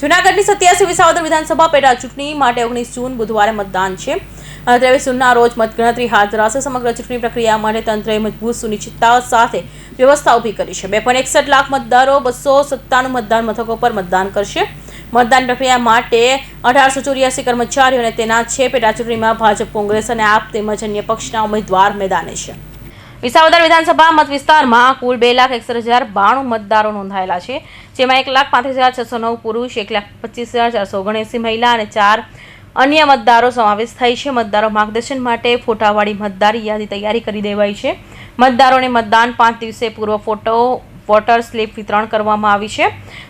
જૂનાગઢની સત્યાસી વિસાવદર વિધાનસભા પેટા ચૂંટણી માટે ઓગણીસ જૂન બુધવારે મતદાન છે. ત્રેવીસ જૂનના રોજ મતગણતરી હાથ ધરાશે. સમગ્ર ચૂંટણી પ્રક્રિયા માટે તંત્રએ મજબૂત સુનિશ્ચિતતા સાથે વ્યવસ્થા ઊભી કરી છે. બે એકસઠ લાખ મતદારો બસો સત્તાણું મતદાન મથકો પર મતદાન કરશે. મતદાન પ્રક્રિયા માટે અઢારસો ચોર્યાસી કર્મચારીઓ અને તેના છે. પેટા ચૂંટણીમાં ભાજપ, કોંગ્રેસ અને આપ તેમજ અન્ય પક્ષના ઉમેદવાર મેદાને છે. વિસાવદર વિધાનસભા મત વિસ્તારમાં કુલ બે લાખ એકસઠ હજાર બાણું મતદારો નોંધાયેલા છે, જેમાં એક લાખ પાંત્રીસ હજાર છસો નવ પુરુષ, એક લાખ પચીસ હજાર ચારસો ઓગણએંસી મહિલા અને ચાર અન્ય મતદારો સમાવેશ થાય છે. મતદારો માર્ગદર્શન માટે ફોટાવાળી મતદાર યાદી તૈયારી કરી દેવાઈ છે. મતદારોને મતદાન પાંચ દિવસે પૂર્વ ફોટો વોટર સ્લીપ વિતરણ કરવામાં આવી છે.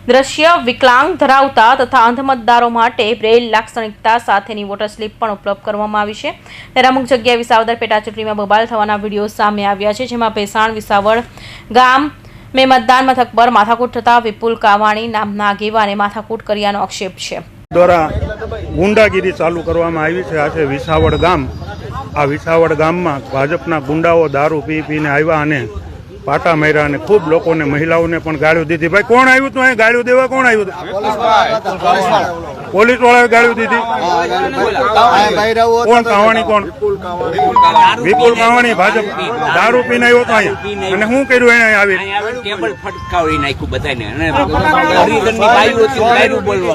દ્રશ્ય વિકલાંગ ધરાવતા તથા અંધ મતદારો માટે બ્રેઇલ લાક્ષણિકતા સાથેની વોટર સ્લીપ પણ ઉપલબ્ધ કરવામાં આવી છે. ત્યારે અમુક જગ્યાએ વિસાવદર પેટા બબાલ થવાના વીડિયો સામે આવ્યા છે, જેમાં ભેસાણ વિસાવળ ગામ મેં મતદાન મથક પર માથાકૂટ થતા વિપુલ કાવાણી નામના આગેવાને માથાકૂટ કર્યાનો આક્ષેપ છે. દ્વારા ગુંડાગીરી ચાલુ કરવામાં આવી છે. આ વિસાવડ ગામ, આ વિસાવડ ગામમાં ભાજપના ગુંડાઓ દારૂ પી પીને આવ્યા અને પાટા માર્યા અને ખૂબ લોકોને મહિલાઓને પણ ગાળ્યું દીધી. ભાઈ કોણ આવ્યું તું અહીં? ગાળ્યું દેવા કોણ આવ્યું? હતું પોલીસ વાળાએ ગાળ્યું દીધી. કોણ કાવાણી કોણ? વિપુલ કાવાણી ભાજપ. દારૂ પીને આવ્યો તો અહીંયા. અને શું કર્યું એને આવી? ટેબલ ફટકાવી નાખ્યું બધાને.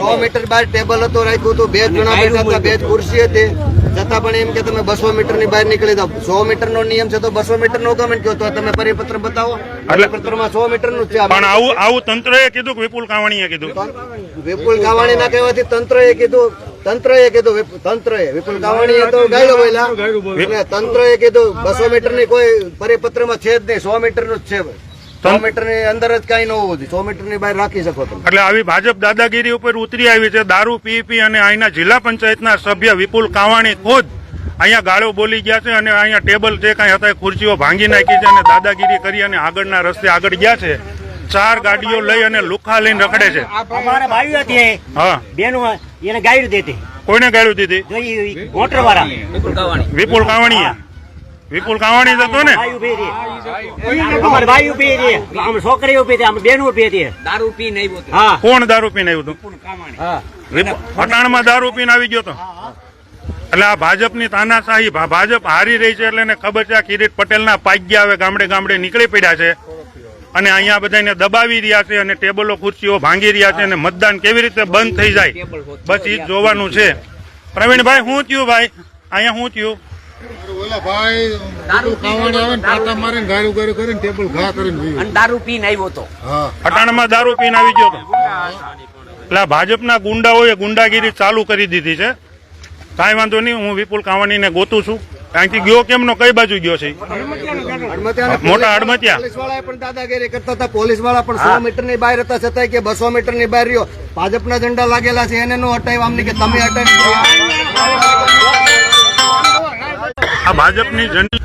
સો મીટર બહાર ટેબલ હતો રાખ્યું હતું. બે જણા બેઠા હતા બે જ ખુરશી હતી. છતાં પણ એમ કે તમે બસો મીટરની બહાર નીકળી જાઓ. સો મીટર નો નિયમ છે તો બસો મીટર નો કમેન્ટ કહો તો તમે પરિપત્ર બતાવો. પરિપત્રમાં સો મીટરનું છે પણ આવું આવું તંત્રએ કીધું કે વિપુલ કાવાણીએ કીધું? વિપુલ કાવાણી ના કહેવાથી તંત્રએ કીધું તંત્રએ કીધું તંત્ર તંત્રએ. વિપુલ કાવાણીએ તો ગાયલો બોલ્યા. અને તંત્રએ કીધું બસો મીટરની કોઈ પરિપત્રમાં છે જ નહીં. સો મીટરનું જ છે. સો મીટરની અંદર જ કઈ ન હોવું જોઈએ. સો મીટરની બહાર રાખી શકો તમે. એટલે આવી ભાજપ દાદાગીરી ઉપર ઉતરી આવી છે. દારૂ પી પી અને અહીંના જિલ્લા પંચાયતના સભ્ય વિપુલ કાવાણી ખુદ અહીંયા ગાળો બોલી ગયા છે અને અહીંયા ટેબલ જે કાંઈ હતા એ ખુરશીઓ ભાંગી નાખી છે અને દાદાગીરી કરી અને આગળના રસ્તે આગળ ગયા છે. ચાર ગાડીઓ લઈ અને લુખા લઈને રખડે છે. અમારા ભાઈઓ હતી હા. બેનો એને ગાયરું દીધી. કોઈને ગાળ્યું દીધી? મોટર વાળા વિપુલ કાવાણી વિપુલ કાવાણી જ હતો ને અમારે ભાઈ ઊભી રહી. આમ છોકરી ઊભી હતી આમ બેન ઊભી હતી દારૂ પી નહીં હા. કોણ દારૂ પીને આવ્યું હતું પટાણમાં દારૂ પીને આવી ગયો તો? એટલે આ ભાજપની તાનાશાહી ભાજપ હારી રહી છે એટલે એને ખબર છે આ કિરીટ પટેલના પાગ્યા હવે ગામડે ગામડે નીકળી પડ્યા છે. અને અહીંયા બધાને દબાવી રહ્યા છે અને ટેબલો ખુરશીઓ ભાંગી રહ્યા છે અને મતદાન કેવી રીતે બંધ થઈ જાય બસ એ જોવાનું છે. પ્રવીણભાઈ શું થયું ભાઈ? અહીંયા શું થયું? ઓલા ભાઈ પેલું કાવણી આવે ને પાટા મારીને ગાળું ગાળું કરીને ટેબલ ઘા કરીને જોયું. અને દારૂ પીને આવ્યો હતો હા. દારૂ પીને આવી ગયો તો? એટલે ભાજપના ગુંડાઓએ ગુંડાગીરી ચાલુ કરી દીધી છે. કાંઈ વાંધો નહીં હું વિપુલ કાવાણીને ગોતું છું. અહીંથી ગયો કેમનો કઈ બાજુ ગયો છે? મોટા. પોલીસવાળા પણ દાદાગીરી કરતા હતા. પોલીસવાળા પણ સો મીટરની બહાર હતા. છતાંય કે બસો મીટરની બહાર રહ્યો. ભાજપના ઝંડા લાગેલા છે. એને નો હટાવ્યા આમને કે તમે હટાવી. આ ભાજપની ઝંડી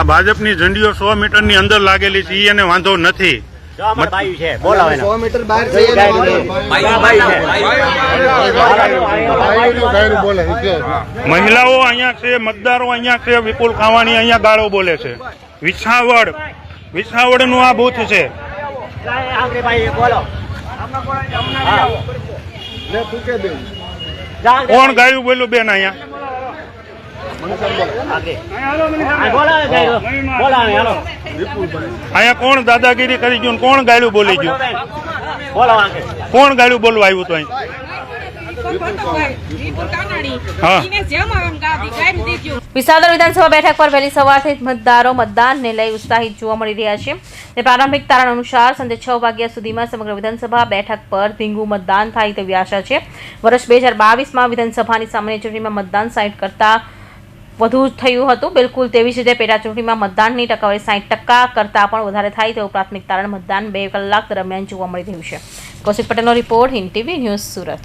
આ ભાજપની ઝંડીઓ સો મીટરની અંદર લાગેલી છે. એને વાંધો નથી. સો મીટર બહાર છે. મહિલાઓ અહીંયા છે મતદારો અહીંયા છે વિપુલ ખાવાની અહીંયા ગાળો બોલે છે. વિસાવડ વિસાવડનું આ બૂથ છે. કોણ ગાયું બોલ્યું બેન અહીંયા? અહીંયા કોણ દાદાગીરી કરી ગયું કોણ ગાયું બોલી ગયું? કોણ ગાયું બોલવા આવ્યું તો અહીં. વિસાવદર વિધાનસભા બેઠક પર વહેલી સવારથી મતદારો મતદાનને લઈ ઉત્સાહિત જોવા મળી રહ્યા છે. તે પ્રારંભિક તારણ અનુસાર સાંજે છ વાગ્યા સુધીમાં સમગ્ર વિધાનસભા બેઠક પર ધીંગું મતદાન થાય તેવી આશા છે. વર્ષ બે હજાર બાવીસમાં વિધાનસભાની સામાન્ય ચૂંટણીમાં મતદાન સાઠ કરતા વધુ થયું હતું. બિલકુલ તેવી જ રીતે પેટા ચૂંટણીમાં મતદાનની ટકાવારી સાઠ ટકા કરતાં પણ વધારે થાય તેવું પ્રાથમિક તારણ મતદાન બે કલાક દરમિયાન જોવા મળી રહ્યું છે. કૌશિક પટેલનો report Hind TV news Surat.